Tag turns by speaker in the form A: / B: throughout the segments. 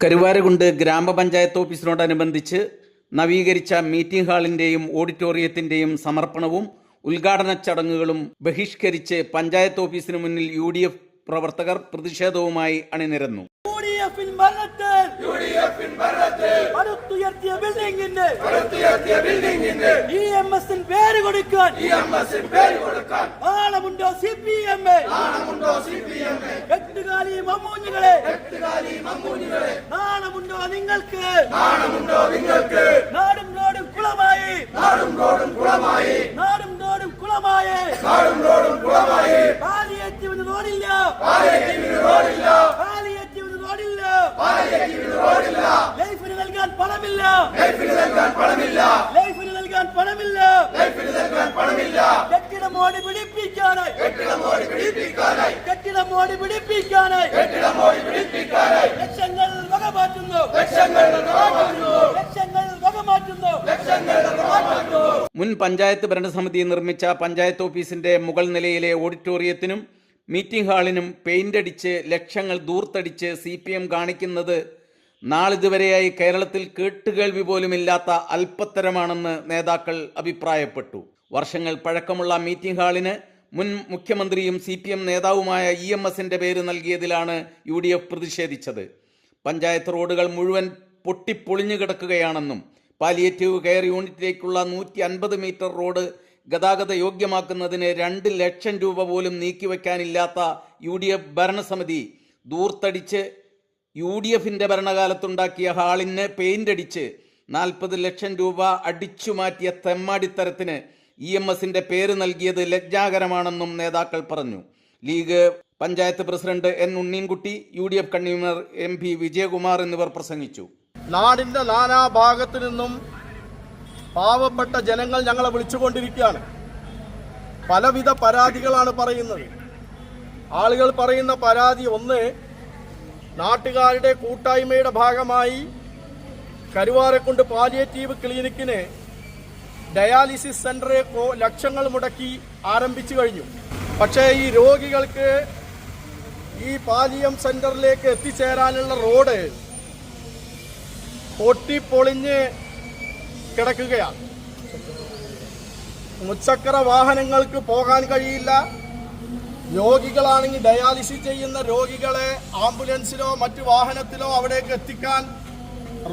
A: കരുവാരകുണ്ട് ഗ്രാമപഞ്ചായത്ത് ഓഫീസിനോടനുബന്ധിച്ച് നവീകരിച്ച മീറ്റിംഗ് ഹാളിന്റെയും ഓഡിറ്റോറിയത്തിന്റെയും സമർപ്പണവും ഉദ്ഘാടന ചടങ്ങുകളും ബഹിഷ്കരിച്ച് പഞ്ചായത്ത് ഓഫീസിന് മുന്നിൽ യു ഡി എഫ് പ്രവർത്തകർ പ്രതിഷേധവുമായി അണിനിരന്നു.
B: പേര് കൊടുക്കാൻ നാണമുണ്ടോ സി പി എം എട്ടുകാലി മമ്മൂഞ്ഞുകളെ നാണമുണ്ടോ നിങ്ങൾക്ക്? നാടും റോഡും കുളമായി. നാടും റോഡും കുളമായി. പാലിയേറ്റീവിന് റോഡില്ല പാലിയേറ്റീവിന് റോഡില്ല ലൈഫിന് നൽകാൻ പണമില്ല. ലൈഫിന് നൽകാൻ പണമില്ല. കെട്ടിടം ഓടി പിടിപ്പിക്കാനായി. കെട്ടിടം ഓടി പിടിപ്പിക്കാനായി. ലക്ഷങ്ങൾ വകമാറ്റുന്നു. ലക്ഷങ്ങൾ വകമാറ്റുന്നു.
A: മുൻ പഞ്ചായത്ത് ഭരണസമിതി നിർമ്മിച്ച പഞ്ചായത്ത് ഓഫീസിന്റെ മുകൾ നിലയിലെ ഓഡിറ്റോറിയത്തിനും മീറ്റിംഗ് ഹാളിനും പെയിന്റ് അടിച്ച് ലക്ഷങ്ങൾ ദൂർത്തടിച്ച് സി പി എം കാണിക്കുന്നത് നാളിതുവരെയായി കേരളത്തിൽ കേട്ടുകേൾവി പോലുമില്ലാത്ത അല്പത്തരമാണെന്ന് നേതാക്കൾ അഭിപ്രായപ്പെട്ടു. വർഷങ്ങൾ പഴക്കമുള്ള മീറ്റിംഗ് ഹാളിന് മുൻ മുഖ്യമന്ത്രിയും സി പി എം നേതാവുമായ ഇ എം എസിന്റെ പേര് നൽകിയതിലാണ് യു ഡി എഫ് പ്രതിഷേധിച്ചത്. പഞ്ചായത്ത് റോഡുകൾ മുഴുവൻ പൊട്ടിപ്പൊളിഞ്ഞു കിടക്കുകയാണെന്നും പാലിയേറ്റീവ് കെയർ യൂണിറ്റിലേക്കുള്ള നൂറ്റി അൻപത് മീറ്റർ റോഡ് ഗതാഗത യോഗ്യമാക്കുന്നതിന് രണ്ട് ലക്ഷം രൂപ പോലും നീക്കിവെക്കാനില്ലാത്ത യു ഡി എഫ് ഭരണസമിതി ദൂർത്തടിച്ച് യു ഡി എഫിന്റെ ഭരണകാലത്തുണ്ടാക്കിയ ഹാളിന് പെയിന്റ് അടിച്ച് നാൽപ്പത് ലക്ഷം രൂപ അടിച്ചു മാറ്റിയ തെമ്മാടിത്തരത്തിന് ഇ എം എസിന്റെ പേര് നൽകിയത് ലജ്ജാകരമാണെന്നും നേതാക്കൾ പറഞ്ഞു. League panchayat president N Unneenkutty U D F convener M P Vijayakumar എന്നിവർ പ്രസംഗിച്ചു.
C: നാടിന്റെ നാനാഭാഗത്തു നിന്നും പാവപ്പെട്ട ജനങ്ങൾ ഞങ്ങളെ വിളിച്ചുകൊണ്ടിരിക്കുകയാണ്. പലവിധ പരാതികളാണ് പറയുന്നത്. ആളുകൾ പറയുന്ന പരാതി ഒന്ന് നാട്ടുകാരുടെ കൂട്ടായ്മയുടെ ഭാഗമായി കരുവാരക്കുണ്ട് പാലിയേറ്റീവ് ക്ലിനിക്കിന് ഡയാലിസിസ് കോ- ലക്ഷങ്ങൾ മുടക്കി ആരംഭിച്ചു കഴിഞ്ഞു. പക്ഷേ ഈ രോഗികൾക്ക് ഈ പാലിയം സെന്ററിലേക്ക് എത്തിച്ചേരാനുള്ള റോഡ് പൊട്ടിപ്പൊളിഞ്ഞ് കിടക്കുകയാണ്. മുച്ചക്ര വാഹനങ്ങൾക്ക് പോകാൻ കഴിയില്ല. രോഗികളാണെങ്കിൽ ഡയാലിസിസ് ചെയ്യുന്ന രോഗികളെ ആംബുലൻസിലോ മറ്റു വാഹനത്തിലോ അവിടേക്ക് എത്തിക്കാൻ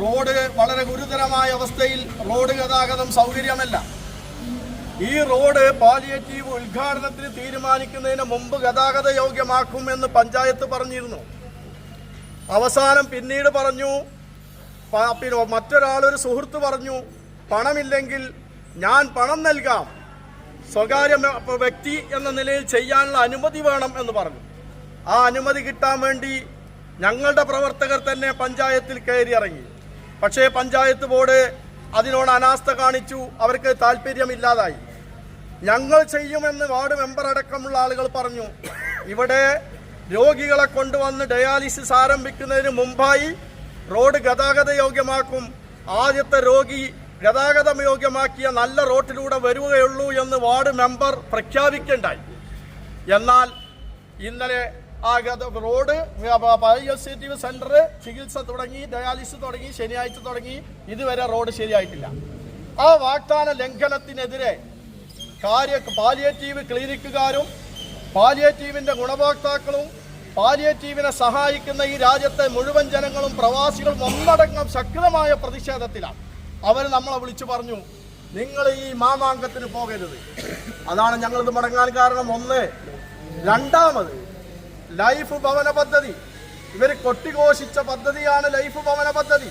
C: റോഡ് വളരെ ഗുരുതരമായ അവസ്ഥയിൽ റോഡ് ഗതാഗതം സൗകര്യമല്ല. ഈ റോഡ് പാലിയേറ്റീവ് ഉദ്ഘാടനത്തിന് തീരുമാനിക്കുന്നതിന് മുമ്പ് ഗതാഗത യോഗ്യമാക്കുമെന്ന് പഞ്ചായത്ത് പറഞ്ഞിരുന്നു. അവസാനം പിന്നീട് പറഞ്ഞു പിന്നെ മറ്റൊരാളൊരു സുഹൃത്ത് പറഞ്ഞു പണമില്ലെങ്കിൽ ഞാൻ പണം നൽകാം. സ്വകാര്യ വ്യക്തി എന്ന നിലയിൽ ചെയ്യാനുള്ള അനുമതി വേണം എന്ന് പറഞ്ഞു. ആ അനുമതി കിട്ടാൻ വേണ്ടി ഞങ്ങളുടെ പ്രവർത്തകർ തന്നെ പഞ്ചായത്തിൽ കയറി ഇറങ്ങി പക്ഷേ പഞ്ചായത്ത് ബോർഡ് അതിനോട് അനാസ്ഥ കാണിച്ചു അവർക്ക് താല്പര്യമില്ലാതായി ഞങ്ങൾ ചെയ്യുമെന്ന് വാർഡ് മെമ്പർ അടക്കമുള്ള ആളുകൾ പറഞ്ഞു. ഇവിടെ രോഗികളെ കൊണ്ടുവന്ന് ഡയാലിസിസ് ആരംഭിക്കുന്നതിന് മുമ്പായി റോഡ് ഗതാഗത യോഗ്യമാക്കും. ആദ്യത്തെ രോഗി ഗതാഗതം യോഗ്യമാക്കിയ നല്ല റോട്ടിലൂടെ വരികയുള്ളൂ എന്ന് വാർഡ് മെമ്പർ പ്രഖ്യാപിക്കേണ്ടായി. എന്നാൽ ഇന്നലെ റോഡ് പയോസിറ്റീവ് സെന്റർ ചികിത്സ തുടങ്ങി ഡയാലിസിസ് തുടങ്ങി ശനിയാഴ്ച തുടങ്ങി. ഇതുവരെ റോഡ് ശരിയായിട്ടില്ല. ആ വാഗ്ദാന ലംഘനത്തിനെതിരെ കാര്യ പാലിയേറ്റീവ് ക്ലിനിക്കുകാരും പാലിയേറ്റീവിന്റെ ഗുണഭോക്താക്കളും പാലിയേറ്റീവിനെ സഹായിക്കുന്ന ഈ രാജ്യത്തെ മുഴുവൻ ജനങ്ങളും പ്രവാസികളും ഒന്നടങ്കം ശക്തമായ പ്രതിഷേധത്തിലാണ്. അവർ നമ്മളെ വിളിച്ചു പറഞ്ഞു നിങ്ങൾ ഈ മാമാങ്കത്തിന് പോകരുത്. അതാണ് ഞങ്ങളിത് മടങ്ങാൻ കാരണം. ഒന്ന്. രണ്ടാമത് ലൈഫ് ഭവന പദ്ധതി. ഇവർ കൊട്ടിഘോഷിച്ച പദ്ധതിയാണ് ലൈഫ് ഭവന പദ്ധതി.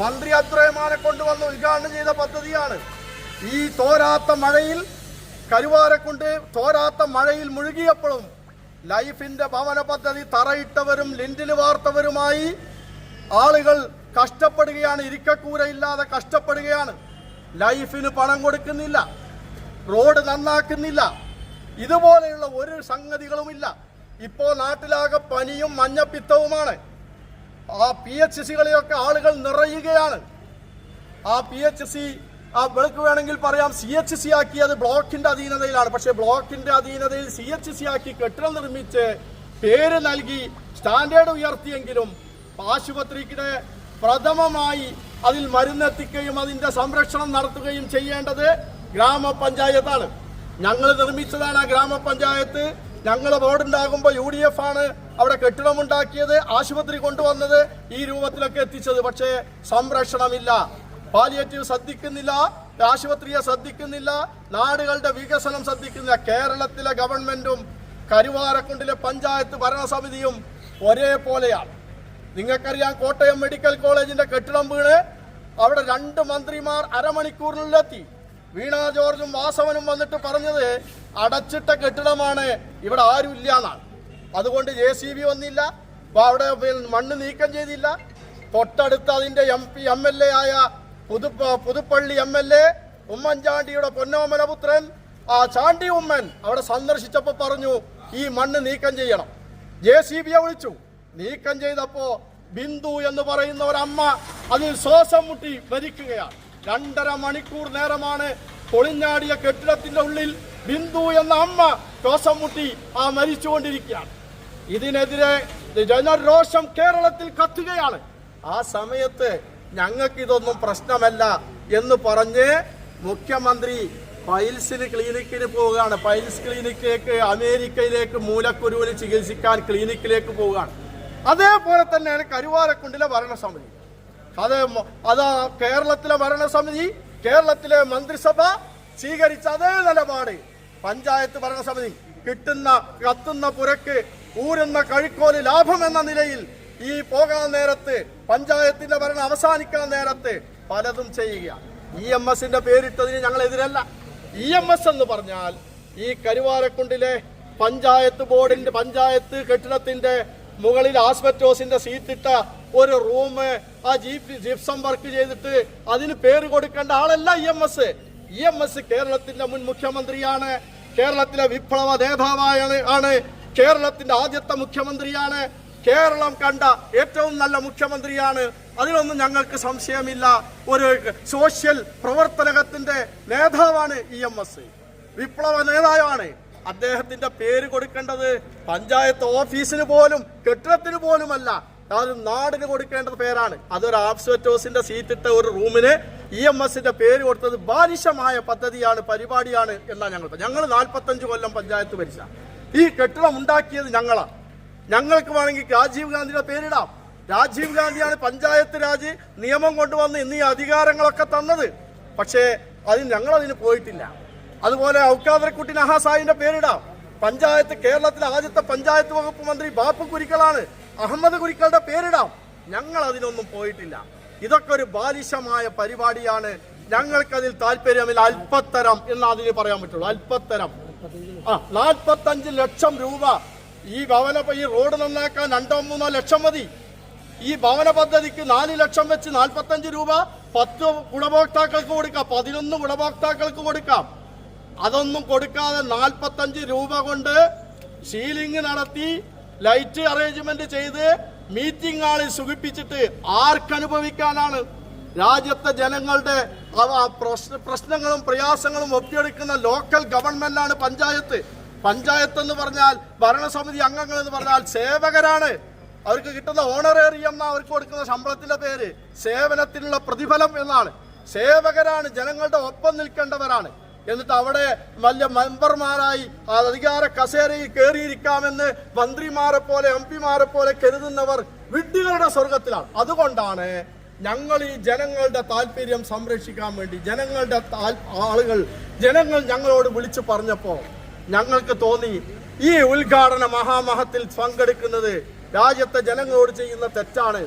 C: മന്ത്രി അത്രയമാനെ കൊണ്ടുവന്ന് ഉദ്ഘാടനം ചെയ്ത പദ്ധതിയാണ്. ഈ തോരാത്ത മഴയിൽ കരുവാരക്കുണ്ട് തോരാത്ത മഴയിൽ മുഴുകിയപ്പോഴും ലൈഫിന്റെ ഭവന പദ്ധതി തറയിട്ടവരും ലിൻഡിൽ വാർത്തവരുമായി ആളുകൾ കഷ്ടപ്പെടുകയാണ് ഇരിക്കക്കൂരയില്ലാതെ കഷ്ടപ്പെടുകയാണ്. ലൈഫിന് പണം കൊടുക്കുന്നില്ല റോഡ് നന്നാക്കുന്നില്ല. ഇതുപോലെയുള്ള ഒരു സംഗതികളുമില്ല. ഇപ്പോൾ നാട്ടിലാകെ പനിയും മഞ്ഞപ്പിത്തവുമാണ്. ആ പി എച്ച് സികളിലൊക്കെ ആളുകൾ നിറയുകയാണ്. ആ പി എച്ച് സി ആ വിളക്ക് വേണമെങ്കിൽ പറയാം സി എച്ച് സി ആക്കിയത് ബ്ലോക്കിന്റെ അധീനതയിലാണ്. പക്ഷെ ബ്ലോക്കിന്റെ അധീനതയിൽ സി എച്ച് സി ആക്കി കെട്ടിടം നിർമ്മിച്ച് പേര് നൽകി സ്റ്റാൻഡേർഡ് ഉയർത്തിയെങ്കിലും ആശുപത്രിക്ക് പ്രഥമമായി അതിൽ മരുന്നെത്തിക്കുകയും അതിന്റെ സംരക്ഷണം നടത്തുകയും ചെയ്യേണ്ടത് ഗ്രാമപഞ്ചായത്താണ്. ഞങ്ങൾ നിർമ്മിച്ചതാണ് ആ ഗ്രാമപഞ്ചായത്ത്. ഞങ്ങൾ ബോർഡുണ്ടാകുമ്പോൾ യു ഡി എഫ് ആണ് അവിടെ കെട്ടിടമുണ്ടാക്കിയത് ആശുപത്രി കൊണ്ടുവന്നത് ഈ രൂപത്തിലൊക്കെ എത്തിച്ചത്. പക്ഷേ സംരക്ഷണമില്ല. പാലിയേറ്റീവ് ശ്രദ്ധിക്കുന്നില്ല ആശുപത്രിയെ ശ്രദ്ധിക്കുന്നില്ല നാടുകളുടെ വികസനം ശ്രദ്ധിക്കുന്നില്ല. കേരളത്തിലെ ഗവൺമെന്റും കരുവാരക്കുണ്ടിലെ പഞ്ചായത്ത് ഭരണസമിതിയും ഒരേപോലെയാണ്. നിങ്ങൾക്കറിയാം കോട്ടയം മെഡിക്കൽ കോളേജിന്റെ കെട്ടിടം വീണ് അവിടെ രണ്ട് മന്ത്രിമാർ അരമണിക്കൂറിലെത്തി വീണ ജോർജും വാസവനും വന്നിട്ട് പറഞ്ഞത് അടച്ചിട്ട കെട്ടിടമാണ് ഇവിടെ ആരും ഇല്ല എന്നാണ്. അതുകൊണ്ട് ജെ സി ബി വന്നില്ല. അവിടെ മണ്ണ് നീക്കം ചെയ്തില്ല. തൊട്ടടുത്ത് അതിന്റെ M P M L A ആയ പുതു പുതുപ്പള്ളി എം എൽ എ ഉമ്മൻചാണ്ടിയുടെ പൊന്നോമനപുത്രൻ ആ ചാണ്ടി ഉമ്മൻ അവിടെ സന്ദർശിച്ചപ്പോൾ പറഞ്ഞു ഈ മണ്ണ് നീക്കം ചെയ്യണം. ജെ സി ബിയെ വിളിച്ചു. നീക്കം ചെയ്തപ്പോ ബിന്ദു എന്ന് പറയുന്ന ഒരമ്മ അതിൽ ശ്വാസം മുട്ടി മരിക്കുകയാണ്. രണ്ടര മണിക്കൂർ നേരമാണ് പൊളിഞ്ഞാടിയ കെട്ടിടത്തിന്റെ ഉള്ളിൽ ബിന്ദു എന്ന അമ്മ ശ്വാസം മുട്ടി ആ മരിച്ചുകൊണ്ടിരിക്കുകയാണ്. ഇതിനെതിരെ ജനരോഷം കേരളത്തിൽ കത്തുകയാണ്. ആ സമയത്ത് ഞങ്ങൾക്ക് ഇതൊന്നും പ്രശ്നമല്ല എന്ന് പറഞ്ഞ് മുഖ്യമന്ത്രി പൈൽസിന് ക്ലിനിക്കിന് പോവുകയാണ്. പൈൽസ് ക്ലിനിക്കിലേക്ക് അമേരിക്കയിലേക്ക് മൂലക്കുരുവിന് ചികിത്സിക്കാൻ ക്ലിനിക്കിലേക്ക് പോവുകയാണ്. അതേപോലെ തന്നെയാണ് കരുവാരക്കുണ്ടിലെ ഭരണസമിതി. അത് അത് കേരളത്തിലെ ഭരണസമിതി കേരളത്തിലെ മന്ത്രിസഭ സ്വീകരിച്ച അതേ നിലപാട്. പഞ്ചായത്ത് ഭരണസമിതി കിട്ടുന്ന കത്തുന്ന പുരക്ക് ഊരുന്ന കഴിക്കോൽ ലാഭം എന്ന നിലയിൽ ഈ പോകാൻ നേരത്ത് പഞ്ചായത്തിന്റെ ഭരണം അവസാനിക്കാൻ നേരത്ത് പലതും ചെയ്യുക. ഇ എം എസിന്റെ പേരിട്ടതിന് ഞങ്ങൾ എതിരല്ല ഇ എം എസ് എന്ന് പറഞ്ഞാൽ ഈ കരുവാരക്കുണ്ടിലെ പഞ്ചായത്ത് ബോർഡിന്റെ പഞ്ചായത്ത് കെട്ടിടത്തിന്റെ മുകളിൽ ആസ്പെറ്റോസിന്റെ സീറ്റിട്ട ഒരു റൂം ആ ജീപ്പ് ജിപ്സം വർക്ക് ചെയ്തിട്ട് അതിന് പേര് കൊടുക്കേണ്ട ആളല്ല E M S. E M S കേരളത്തിന്റെ മുൻ മുഖ്യമന്ത്രിയാണ്. കേരളത്തിലെ വിപ്ലവ നേതാവായ ആണ്. കേരളത്തിന്റെ ആദ്യത്തെ മുഖ്യമന്ത്രിയാണ്. കേരളം കണ്ട ഏറ്റവും നല്ല മുഖ്യമന്ത്രിയാണ്. അതിലൊന്നും ഞങ്ങൾക്ക് സംശയമില്ല. ഒരു സോഷ്യൽ പ്രവർത്തനകത്തിന്റെ നേതാവാണ് ഇ എം എസ്. വിപ്ലവ നേതാവാണ്. അദ്ദേഹത്തിന്റെ പേര് കൊടുക്കേണ്ടത് പഞ്ചായത്ത് ഓഫീസിന് പോലും കെട്ടിടത്തിന് പോലുമല്ല. അത് നാടിന് കൊടുക്കേണ്ടത് പേരാണ്. അതൊരു ആബ്സെറ്റോസിന്റെ സീറ്റിട്ട ഒരു റൂമിന് ഇ എം എസിന്റെ പേര് കൊടുത്തത് ബാലിശമായ പദ്ധതിയാണ് പരിപാടിയാണ് എന്നാണ് ഞങ്ങൾ ഞങ്ങൾ നാൽപ്പത്തഞ്ച് കൊല്ലം പഞ്ചായത്ത് ഭരിച്ച. ഈ കെട്ടിടം ഉണ്ടാക്കിയത് ഞങ്ങളാണ് ഞങ്ങൾക്ക് വേണമെങ്കിൽ രാജീവ് ഗാന്ധിയുടെ പേരിടാം. രാജീവ് ഗാന്ധിയാണ് പഞ്ചായത്ത് രാജ് നിയമം കൊണ്ടുവന്ന് ഇന്ന് ഈ അധികാരങ്ങളൊക്കെ തന്നത്. പക്ഷേ അതിന് ഞങ്ങളതിന് പോയിട്ടില്ല. അതുപോലെ ഔക്കാദരക്കുട്ടി നഹാസായിന്റെ പേരിടാം. പഞ്ചായത്ത് കേരളത്തിലെ ആദ്യത്തെ പഞ്ചായത്ത് വകുപ്പ് മന്ത്രി ബാപ്പു കുരിക്കളാണ് അഹമ്മദ് കുരിക്കളുടെ പേരിടാം. ഞങ്ങൾ അതിനൊന്നും പോയിട്ടില്ല. ഇതൊക്കെ ഒരു ബാലിശമായ പരിപാടിയാണ്. ഞങ്ങൾക്കതിൽ താല്പര്യമില്ല. അല്പത്തരം എന്ന് അതിന് പറയാൻ പറ്റുള്ളൂ. അല്പത്തരം. ആ നാൽപ്പത്തഞ്ച് ലക്ഷം രൂപ. ഈ ഭവന ഈ റോഡ് നന്നാക്കാൻ രണ്ടോ മൂന്നോ ലക്ഷം മതി. ഈ ഭവന പദ്ധതിക്ക് നാല് ലക്ഷം വെച്ച് നാൽപ്പത്തഞ്ച് രൂപ പത്ത് ഗുണഭോക്താക്കൾക്ക് കൊടുക്കാം. പതിനൊന്ന് ഗുണഭോക്താക്കൾക്ക് കൊടുക്കാം. അതൊന്നും കൊടുക്കാതെ നാൽപ്പത്തഞ്ച് രൂപ കൊണ്ട് സീലിംഗ് നടത്തി ലൈറ്റ് അറേഞ്ച്മെന്റ് ചെയ്ത് മീറ്റിംഗ് ഹാളിൽ സുഖിപ്പിച്ചിട്ട് ആർക്കനുഭവിക്കാനാണ് രാജ്യത്തെ ജനങ്ങളുടെ പ്രശ്നങ്ങളും പ്രയാസങ്ങളും ഒപ്പിയെടുക്കുന്ന ലോക്കൽ ഗവൺമെന്റാണ് പഞ്ചായത്ത്. പഞ്ചായത്ത് എന്ന് പറഞ്ഞാൽ ഭരണസമിതി അംഗങ്ങൾ എന്ന് പറഞ്ഞാൽ സേവകരാണ്. അവർക്ക് കിട്ടുന്ന ഓണറേറിയം അവർക്ക് കൊടുക്കുന്ന ശമ്പളത്തിന്റെ പേര്. സേവനത്തിനുള്ള പ്രതിഫലം എന്നാണ്. സേവകരാണ് ജനങ്ങളുടെ ഒപ്പം നിൽക്കേണ്ടവരാണ്. എന്നിട്ട് അവിടെ വലിയ മെമ്പർമാരായി അധികാര കസേരയിൽ കയറിയിരിക്കാമെന്ന് മന്ത്രിമാരെ പോലെ എം പിമാരെ പോലെ കരുതുന്നവർ വിഡ്ഢികളുടെ സ്വർഗത്തിലാണ്. അതുകൊണ്ടാണ് ഞങ്ങൾ ഈ ജനങ്ങളുടെ താല്പര്യം സംരക്ഷിക്കാൻ വേണ്ടി ജനങ്ങളുടെ ആളുകൾ ജനങ്ങൾ ഞങ്ങളോട് വിളിച്ചു പറഞ്ഞപ്പോ ഞങ്ങൾക്ക് തോന്നി ഈ ഉദ്ഘാടന മഹാമഹത്തിൽ പങ്കെടുക്കുന്നത് രാജ്യത്തെ ജനങ്ങളോട് ചെയ്യുന്ന തെറ്റാണ്.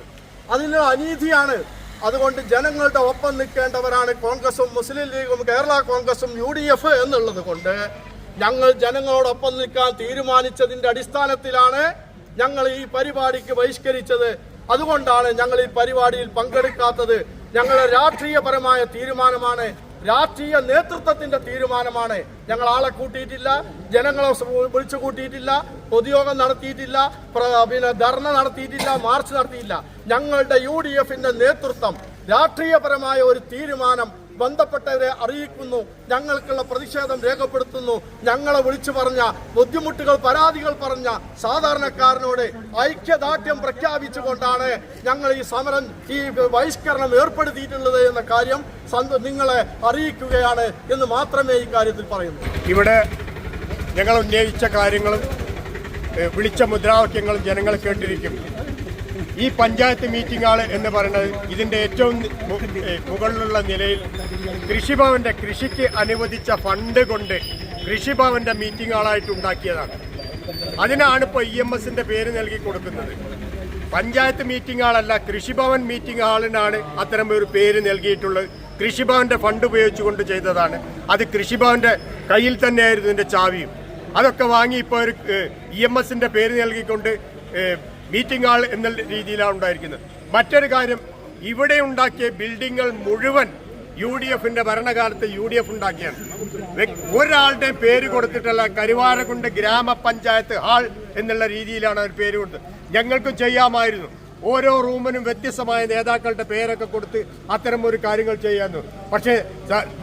C: അതിന് അനീതിയാണ്. അതുകൊണ്ട് ജനങ്ങളുടെ ഒപ്പം നിൽക്കേണ്ടവരാണ് കോൺഗ്രസും മുസ്ലിം ലീഗും കേരള കോൺഗ്രസും യു ഡി എഫ് എന്നുള്ളത് കൊണ്ട് ഞങ്ങൾ ജനങ്ങളോടൊപ്പം നിൽക്കാൻ തീരുമാനിച്ചതിന്റെ അടിസ്ഥാനത്തിലാണ് ഞങ്ങൾ ഈ പരിപാടിക്ക് ബഹിഷ്കരിച്ചത്. അതുകൊണ്ടാണ് ഞങ്ങൾ ഈ പരിപാടിയിൽ പങ്കെടുക്കാത്തത്. ഞങ്ങളുടെ രാഷ്ട്രീയപരമായ തീരുമാനമാണ് രാഷ്ട്രീയ നേതൃത്വത്തിന്റെ തീരുമാനമാണ്. ഞങ്ങൾ ആളെ കൂട്ടിയിട്ടില്ല ജനങ്ങളെ വിളിച്ചു കൂട്ടിയിട്ടില്ല പൊതുയോഗം നടത്തിയിട്ടില്ല പിന്നെ ധർണ നടത്തിയിട്ടില്ല മാർച്ച് നടത്തിയില്ല. ഞങ്ങളുടെ യു ഡി എഫിന്റെ നേതൃത്വം രാഷ്ട്രീയപരമായ ഒരു തീരുമാനം ബന്ധപ്പെട്ടവരെ അറിയിക്കുന്നു ഞങ്ങൾക്കുള്ള പ്രതിഷേധം രേഖപ്പെടുത്തുന്നു ഞങ്ങളെ വിളിച്ചു പറഞ്ഞ ബുദ്ധിമുട്ടുകൾ പരാതികൾ പറഞ്ഞ സാധാരണക്കാരനോട് ഐക്യദാർഢ്യം പ്രഖ്യാപിച്ചുകൊണ്ടാണ് ഞങ്ങൾ ഈ സമരം ഈ ബഹിഷ്കരണം ഏർപ്പെടുത്തിയിട്ടുള്ളത് എന്ന കാര്യം നിങ്ങളെ അറിയിക്കുകയാണ് എന്ന് മാത്രമേ ഈ കാര്യത്തിൽ പറയുന്നു.
D: ഇവിടെ ഞങ്ങൾ ഉന്നയിച്ച കാര്യങ്ങളും വിളിച്ച മുദ്രാവാക്യങ്ങളും ജനങ്ങൾ കേട്ടിരിക്കും. ഈ പഞ്ചായത്ത് മീറ്റിംഗ് ഹാൾ എന്ന് പറയുന്നത് ഇതിന്റെ ഏറ്റവും മുകളിലുള്ള നിലയിൽ കൃഷിഭവന്റെ കൃഷിക്ക് അനുവദിച്ച ഫണ്ട് കൊണ്ട് കൃഷിഭവന്റെ മീറ്റിംഗ് ഹാളായിട്ട് ഉണ്ടാക്കിയതാണ്. അതിനാണ് ഇപ്പോൾ ഇ എം എസിന്റെ പേര് നൽകി കൊടുക്കുന്നത്. പഞ്ചായത്ത് മീറ്റിംഗ് ഹാളല്ല കൃഷിഭവൻ മീറ്റിംഗ് ഹാളിനാണ് അത്തരം ഒരു പേര് നൽകിയിട്ടുള്ളത്. കൃഷിഭവന്റെ ഫണ്ട് ഉപയോഗിച്ചുകൊണ്ട് ചെയ്തതാണ്. അത് കൃഷിഭവന്റെ കയ്യിൽ തന്നെയായിരുന്നു ഇതിന്റെ ചാവിയും. അതൊക്കെ വാങ്ങി ഇപ്പോൾ ഒരു ഇ എം എസിന്റെ പേര് നൽകിക്കൊണ്ട് മീറ്റിംഗ് ഹാൾ എന്ന രീതിയിലാണ് ഉണ്ടായിരിക്കുന്നത്. മറ്റൊരു കാര്യം ഇവിടെ ഉണ്ടാക്കിയ ബിൽഡിങ്ങുകൾ മുഴുവൻ യു ഡി എഫിന്റെ ഭരണകാലത്ത് യു ഡി എഫ് ഉണ്ടാക്കിയാണ് ഒരാളുടെ പേര് കൊടുത്തിട്ടല്ല കരുവാരകുണ്ട് ഗ്രാമപഞ്ചായത്ത് ഹാൾ എന്നുള്ള രീതിയിലാണ് അവർ പേര് കൊടുത്തത്. ഞങ്ങൾക്കും ചെയ്യാമായിരുന്നു. ഓരോ റൂമിനും വ്യത്യസ്തമായ നേതാക്കളുടെ പേരൊക്കെ കൊടുത്ത് അത്തരം ഒരു കാര്യങ്ങൾ ചെയ്യാമെന്ന് പക്ഷേ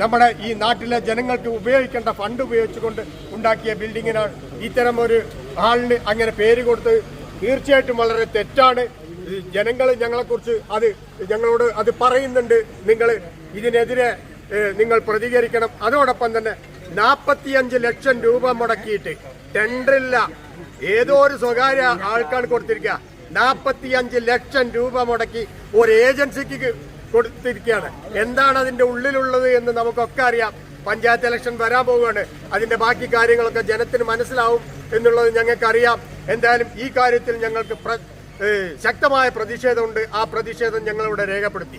D: നമ്മുടെ ഈ നാട്ടിലെ ജനങ്ങൾക്ക് ഉപയോഗിക്കേണ്ട ഫണ്ട് ഉപയോഗിച്ചുകൊണ്ട് ഉണ്ടാക്കിയ ബിൽഡിങ്ങിനാണ് ഇത്തരം ഒരു ഹാളിന് അങ്ങനെ പേര് കൊടുത്ത് തീർച്ചയായിട്ടും വളരെ തെറ്റാണ്. ജനങ്ങൾ ഞങ്ങളെക്കുറിച്ച് അത് ഞങ്ങളോട് അത് പറയുന്നുണ്ട്. നിങ്ങൾ ഇതിനെതിരെ നിങ്ങൾ പ്രതികരിക്കണം. അതോടൊപ്പം തന്നെ നാൽപ്പത്തിയഞ്ച് ലക്ഷം രൂപ മുടക്കിയിട്ട് ടെൻഡറില്ല. ഏതോ ഒരു സ്വകാര്യ ആൾക്കാണ് കൊടുത്തിരിക്കുക. നാൽപ്പത്തിയഞ്ച് ലക്ഷം രൂപ മുടക്കി ഒരു ഏജൻസിക്ക് കൊടുത്തിരിക്കുകയാണ്. എന്താണ് അതിന്റെ ഉള്ളിലുള്ളത് എന്ന് നമുക്കൊക്കെ അറിയാം. പഞ്ചായത്ത് ഇലക്ഷൻ വരാൻ പോവുകയാണ്. അതിന്റെ ബാക്കി കാര്യങ്ങളൊക്കെ ജനത്തിന് മനസ്സിലാവും എന്നുള്ളത് ഞങ്ങൾക്കറിയാം. എന്തായാലും ഈ കാര്യത്തിൽ ഞങ്ങൾക്ക് ശക്തമായ പ്രതിഷേധമുണ്ട്. ആ പ്രതിഷേധം ഞങ്ങളിവിടെ രേഖപ്പെടുത്തി.